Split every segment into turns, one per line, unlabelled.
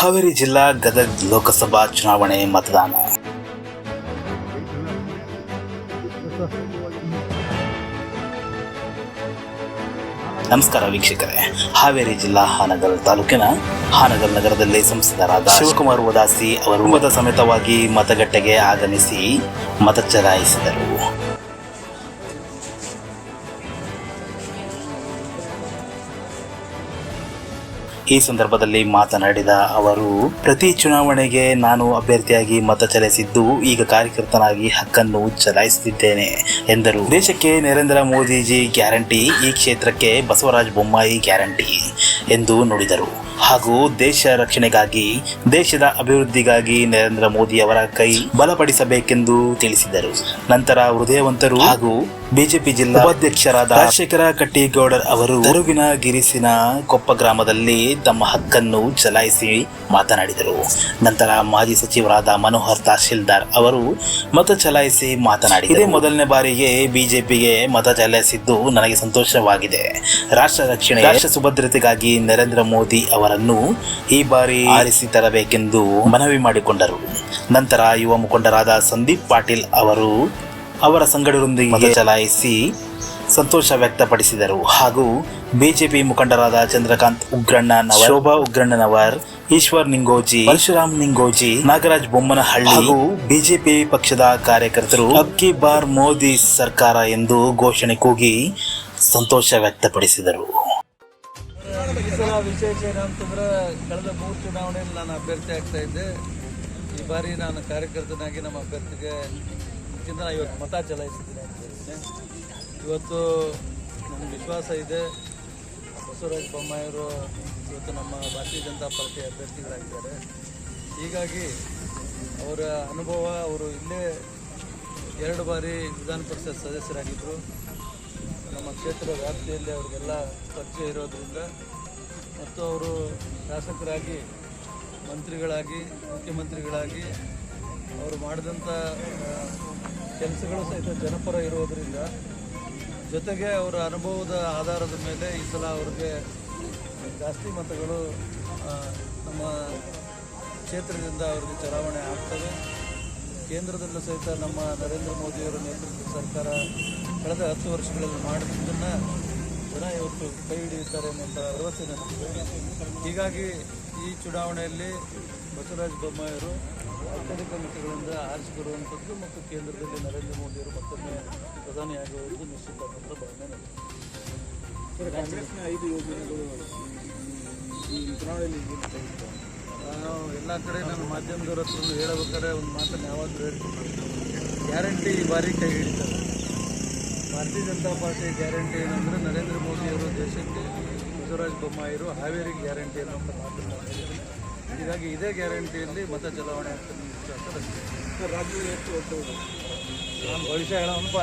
ಹಾವೇರಿ ಜಿಲ್ಲಾ ಗದಗ್ ಲೋಕಸಭಾ ಚುನಾವಣೆ ಮತದಾನ. ನಮಸ್ಕಾರ ವೀಕ್ಷಕರೇ. ಹಾವೇರಿ ಜಿಲ್ಲಾ ಹಾನಗಲ್ ತಾಲೂಕಿನ ಹಾನಗಲ್ ನಗರದಲ್ಲಿ ಸಂಸದರಾದ ಶಿವಕುಮಾರ್ ಉದಾಸಿ ಅವರು ಮತ ಸಮೇತವಾಗಿ ಮತಗಟ್ಟೆಗೆ ಆಗಮಿಸಿ ಮತ ಚಲಾಯಿಸಿದರು. ಈ ಸಂದರ್ಭದಲ್ಲಿ ಮಾತನಾಡಿದ ಅವರು, ಪ್ರತಿ ಚುನಾವಣೆಗೆ ನಾನು ಅಭ್ಯರ್ಥಿಯಾಗಿ ಮತ ಚಲಾಯಿಸಿದ್ದು ಈಗ ಕಾರ್ಯಕರ್ತನಾಗಿ ಹಕ್ಕನ್ನು ಚಲಾಯಿಸುತ್ತಿದ್ದೇನೆ ಎಂದರು. ದೇಶಕ್ಕೆ ನರೇಂದ್ರ ಮೋದಿಜಿ ಗ್ಯಾರಂಟಿ, ಈ ಕ್ಷೇತ್ರಕ್ಕೆ ಬಸವರಾಜ ಬೊಮ್ಮಾಯಿ ಗ್ಯಾರಂಟಿ ಎಂದು ನುಡಿದರು. ಹಾಗೂ ದೇಶ ರಕ್ಷಣೆಗಾಗಿ, ದೇಶದ ಅಭಿವೃದ್ಧಿಗಾಗಿ ನರೇಂದ್ರ ಮೋದಿ ಅವರ ಕೈ ಬಲಪಡಿಸಬೇಕೆಂದು ತಿಳಿಸಿದರು. ನಂತರ ಹೃದಯವಂತರು ಹಾಗೂ ಬಿಜೆಪಿ ಜಿಲ್ಲಾ ಉಪಾಧ್ಯಕ್ಷರಾದ ರಾಜಶೇಖರ ಕಟ್ಟಿಗೌಡರ್ ಅವರು ಉರುವಿನ ಗಿರಿಸಿನ ಕೊಪ್ಪ ಗ್ರಾಮದಲ್ಲಿ ತಮ್ಮ ಹಕ್ಕನ್ನು ಚಲಾಯಿಸಿ ಮಾತನಾಡಿದರು. ನಂತರ ಮಾಜಿ ಸಚಿವರಾದ ಮನೋಹರ್ ತಹಶೀಲ್ದಾರ್ ಅವರು ಮತ ಚಲಾಯಿಸಿ ಮಾತನಾಡಿದರು. ಇದೇ ಮೊದಲನೇ ಬಾರಿಗೆ ಬಿಜೆಪಿಗೆ ಮತ ಚಲಾಯಿಸಿದ್ದು ನನಗೆ ಸಂತೋಷವಾಗಿದೆ. ರಾಷ್ಟ್ರ ರಕ್ಷಣೆ, ರಾಷ್ಟ್ರ ಸುಭದ್ರತೆಗಾಗಿ ನರೇಂದ್ರ ಮೋದಿ ಅವರನ್ನು ಈ ಬಾರಿ ಆರಿಸಿ ತರಬೇಕೆಂದು ಮನವಿ ಮಾಡಿಕೊಂಡರು. ನಂತರ ಯುವ ಮುಖಂಡರಾದ ಸಂದೀಪ್ ಪಾಟೀಲ್ ಅವರು ಅವರ ಸಂಗಡರೊಂದಿಗೆ ಚಲಾಯಿಸಿ ಸಂತೋಷ ವ್ಯಕ್ತಪಡಿಸಿದರು. ಹಾಗೂ ಬಿಜೆಪಿ ಮುಖಂಡರಾದ ಚಂದ್ರಕಾಂತ್ ಉಗ್ರಣ್ಣ ಶೋಭಾ ಉಗ್ರಣ್ಣನವರ್, ಈಶ್ವರ್ ನಿಂಗೋಜಿ, ಪರಶುರಾಮ್ ನಿಂಗೋಜಿ, ನಾಗರಾಜ್ ಬೊಮ್ಮನಹಳ್ಳಿ ಹಾಗೂ ಬಿಜೆಪಿ ಪಕ್ಷದ ಕಾರ್ಯಕರ್ತರು ಅಕ್ಕಿ ಬಾರ್ ಮೋದಿ ಸರ್ಕಾರ ಎಂದು ಘೋಷಣೆ ಕೂಗಿ ಸಂತೋಷ ವ್ಯಕ್ತಪಡಿಸಿದರು.
ವಿಶೇಷ ಏನಂತಂದ್ರೆ, ಕಳೆದ ಮೂರು ಚುನಾವಣೆಯಲ್ಲಿ ನಾನು ಅಭ್ಯರ್ಥಿ ಆಗ್ತಾ ಇದ್ದೆ. ಈ ಬಾರಿ ನಾನು ಕಾರ್ಯಕರ್ತನಾಗಿ ನಮ್ಮ ಅಭ್ಯರ್ಥಿಗೆ ನಾನು ಇವತ್ತು ಮತ ಚಲಾಯಿಸಿದ್ದೀನಿ ಅಂತ ಇವತ್ತು ನನಗೆ ವಿಶ್ವಾಸ ಇದೆ. ಬಸವರಾಜ ಬೊಮ್ಮಾಯಿಯವರು ಇವತ್ತು ನಮ್ಮ ಭಾರತೀಯ ಜನತಾ ಪಾರ್ಟಿ ಅಭ್ಯರ್ಥಿಗಳಾಗಿದ್ದಾರೆ. ಹೀಗಾಗಿ ಅವರ ಅನುಭವ, ಅವರು ಇಲ್ಲೇ ಎರಡು ಬಾರಿ ವಿಧಾನ ಪರಿಷತ್ ಸದಸ್ಯರಾಗಿದ್ದರು ನಮ್ಮ ಕ್ಷೇತ್ರ ವ್ಯಾಪ್ತಿಯಲ್ಲಿ ಅವ್ರಿಗೆಲ್ಲ ಪರಿಚಯ ಇರೋದ್ರಿಂದ ಮತ್ತು ಅವರು ಶಾಸಕರಾಗಿ, ಮಂತ್ರಿಗಳಾಗಿ, ಮುಖ್ಯಮಂತ್ರಿಗಳಾಗಿ ಅವರು ಮಾಡಿದಂಥ ಕೆಲಸಗಳು ಸಹಿತ ಜನಪರ ಇರೋದರಿಂದ ಜೊತೆಗೆ ಅವರ ಅನುಭವದ ಆಧಾರದ ಮೇಲೆ ಈ ಸಲ ಅವ್ರಿಗೆ ಜಾಸ್ತಿ ಮತಗಳು ನಮ್ಮ ಕ್ಷೇತ್ರದಿಂದ ಅವ್ರಿಗೆ ಚಲಾವಣೆ ಆಗ್ತವೆ. ಕೇಂದ್ರದಲ್ಲೂ ಸಹಿತ ನಮ್ಮ ನರೇಂದ್ರ ಮೋದಿಯವರ ನೇತೃತ್ವದ ಸರ್ಕಾರ ಕಳೆದ ಹತ್ತು ವರ್ಷಗಳಲ್ಲಿ ಮಾಡಿದ್ದನ್ನು ಇವತ್ತು ಕೈ ಹಿಡಿಯುತ್ತಾರೆ ಅನ್ನುವಂಥ ಭರವಸೆ ನನಗೆ ಹೀಗಾಗಿ ಈ ಚುನಾವಣೆಯಲ್ಲಿ ಬಸವರಾಜ ಬೊಮ್ಮಾಯಿಯವರು ಅತ್ಯಧಿಕ ಮತಗಳಿಂದ ಆರಿಸಿ ಬರುವಂಥದ್ದು ಮತ್ತು ಕೇಂದ್ರದಲ್ಲಿ ನರೇಂದ್ರ ಮೋದಿಯವರು ಮತ್ತೊಮ್ಮೆ ಪ್ರಧಾನಿಯಾಗುವುದು ನಿಶ್ಚಿತ ಅಂತ ಭಾವನೆ ನನಗೆ
ಕಾಂಗ್ರೆಸ್ನ ಐದು ಯೋಜನೆಗಳು ಈ ಚುನಾವಣೆಯಲ್ಲಿ
ನಾನು ಎಲ್ಲ ಕಡೆ ನಾನು ಮಾಧ್ಯಮದವ್ರ ಹತ್ರ ಹೇಳಬೇಕಾದ್ರೆ ಒಂದು ಮಾತನ್ನು ಯಾವಾಗಲೂ ಹೇಳ್ತೀನಿ. ಗ್ಯಾರಂಟಿ ಈ ಬಾರಿ ಕೈ ಹಿಡಿತಾರೆ. ಭಾರತೀಯ ಜನತಾ ಪಾರ್ಟಿ ಗ್ಯಾರಂಟಿ ಏನಂದರೆ ನರೇಂದ್ರ ಮೋದಿಯವರು ದೇಶಕ್ಕೆ ಬಸವರಾಜ ಬೊಮ್ಮಾಯಿರು ಹಾವೇರಿ ಗ್ಯಾರಂಟಿ ಅನ್ನೋ ಮಾತನ್ನು. ಹೀಗಾಗಿ ಇದೇ ಗ್ಯಾರಂಟಿಯಲ್ಲಿ ಮತ ಚಲಾವಣೆ ಆಗ್ತದೆ ವಿಶ್ವಾಸ
ಎಷ್ಟು ಒಟ್ಟು
ನಾನು ಭವಿಷ್ಯ ಹೇಳೋನಪ್ಪ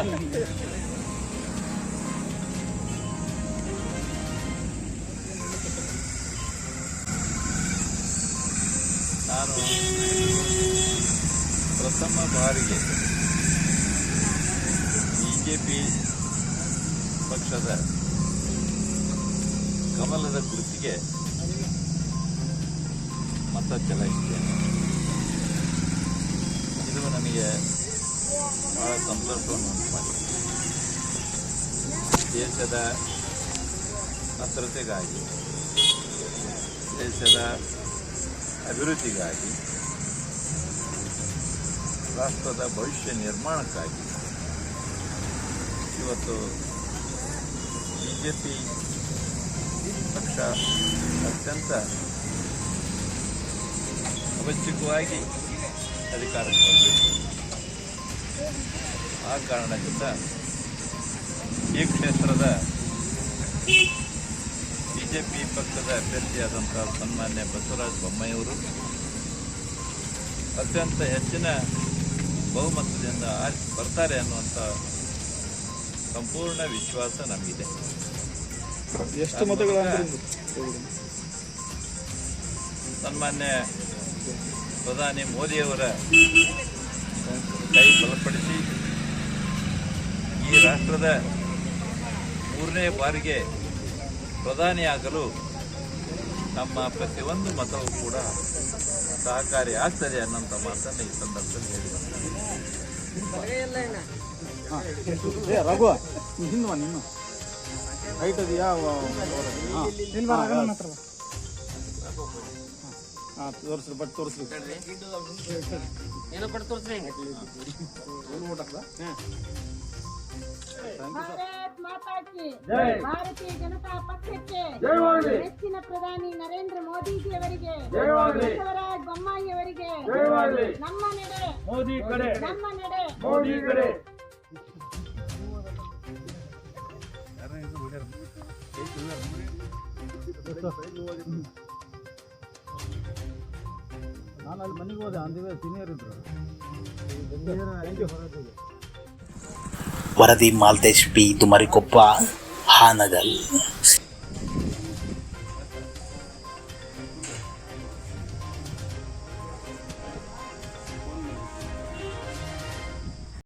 ನಾನು ಪ್ರಥಮ ಬಾರಿಗೆ ಬಿ ಜೆ ಪಿ ಪಕ್ಷದ ಕಮಲದ ಗುರುತಿಗೆ ಮತ ಚಲಾಯಿಸಿದ್ದೇನೆ ಇದು ನನಗೆ ಬಹಳ ಸಂತೋಷವನ್ನು ಉಂಟು ಮಾಡಿದೆ ದೇಶದ ಭದ್ರತೆಗಾಗಿ, ದೇಶದ ಅಭಿವೃದ್ಧಿಗಾಗಿ, ರಾಷ್ಟ್ರದ ಭವಿಷ್ಯ ನಿರ್ಮಾಣಕ್ಕಾಗಿ ಇವತ್ತು ಬಿ ಜೆ ಪಿ ಪಕ್ಷ ಅತ್ಯಂತ ಅವಶ್ಯಕವಾಗಿ ಅಧಿಕಾರಕ್ಕೆ ಬರಬೇಕು ಆ ಕಾರಣದಿಂದ ಈ ಕ್ಷೇತ್ರದ ಬಿಜೆಪಿ ಪಕ್ಷದ ಅಭ್ಯರ್ಥಿಯಾದಂಥ ಸನ್ಮಾನ್ಯ ಬಸವರಾಜ ಬೊಮ್ಮಾಯಿಯವರು ಅತ್ಯಂತ ಹೆಚ್ಚಿನ ಬಹುಮತದಿಂದ ಆರಿಸಿ ಬರ್ತಾರೆ ಅನ್ನುವಂಥ ಸಂಪೂರ್ಣ ವಿಶ್ವಾಸ ನಮಗಿದೆ.
ಎಷ್ಟು ಮತಗಳ
ಸನ್ಮಾನ್ಯ ಪ್ರಧಾನಿ ಮೋದಿಯವರ ಕೈ ಬಲಪಡಿಸಿ ಈ ರಾಷ್ಟ್ರದ ಮೂರನೇ ಬಾರಿಗೆ ಪ್ರಧಾನಿಯಾಗಲು ನಮ್ಮ ಪ್ರತಿಯೊಂದು ಮತವೂ ಕೂಡ ಸಹಕಾರಿ ಆಗ್ತದೆ ಅನ್ನೋಂಥ ಮಾತನ್ನು ಈ ಸಂದರ್ಭದಲ್ಲಿ ಹೇಳಿದ್ದಾರೆ.
ಏ ರಘು ನೀ ಹಿಂದೆ ಬಾ ನೀನು ಹೈಟ್ ಅದೆಯಾ ಹಾಂ ತೋರಿಸ್ರಿ ಬಟ್ ತೋರಿಸ್ರಿ
ಭಾರತ್ ಮಾತಾ ಕಿ. ಭಾರತೀಯ ಜನತಾ ಪಕ್ಷಕ್ಕೆ ನೆಚ್ಚಿನ ಪ್ರಧಾನಿ ನರೇಂದ್ರ ಮೋದಿಜಿ ಅವರಿಗೆ ಬಸವರಾಜ ಬೊಮ್ಮಾಯಿ ಅವರಿಗೆ ನಮ್ಮ ನಡೆ ಮೋದಿ ಕಡೆ. ನಮ್ಮ ನಡೆ. ಮೋದಿ ಕಡೆ.
ನಾನು ಅಲ್ಲಿ ಮನೆಗೆ ಹೋದೆ ಅಂದಿವೆ ಸೀನಿಯರ್ ಇದ್ರು
ವರದಿ ಮಾಲ್ತೇಶ್ ಪಿ ತುಮರಿಕೊಪ್ಪ ಹಾನಗಲ್.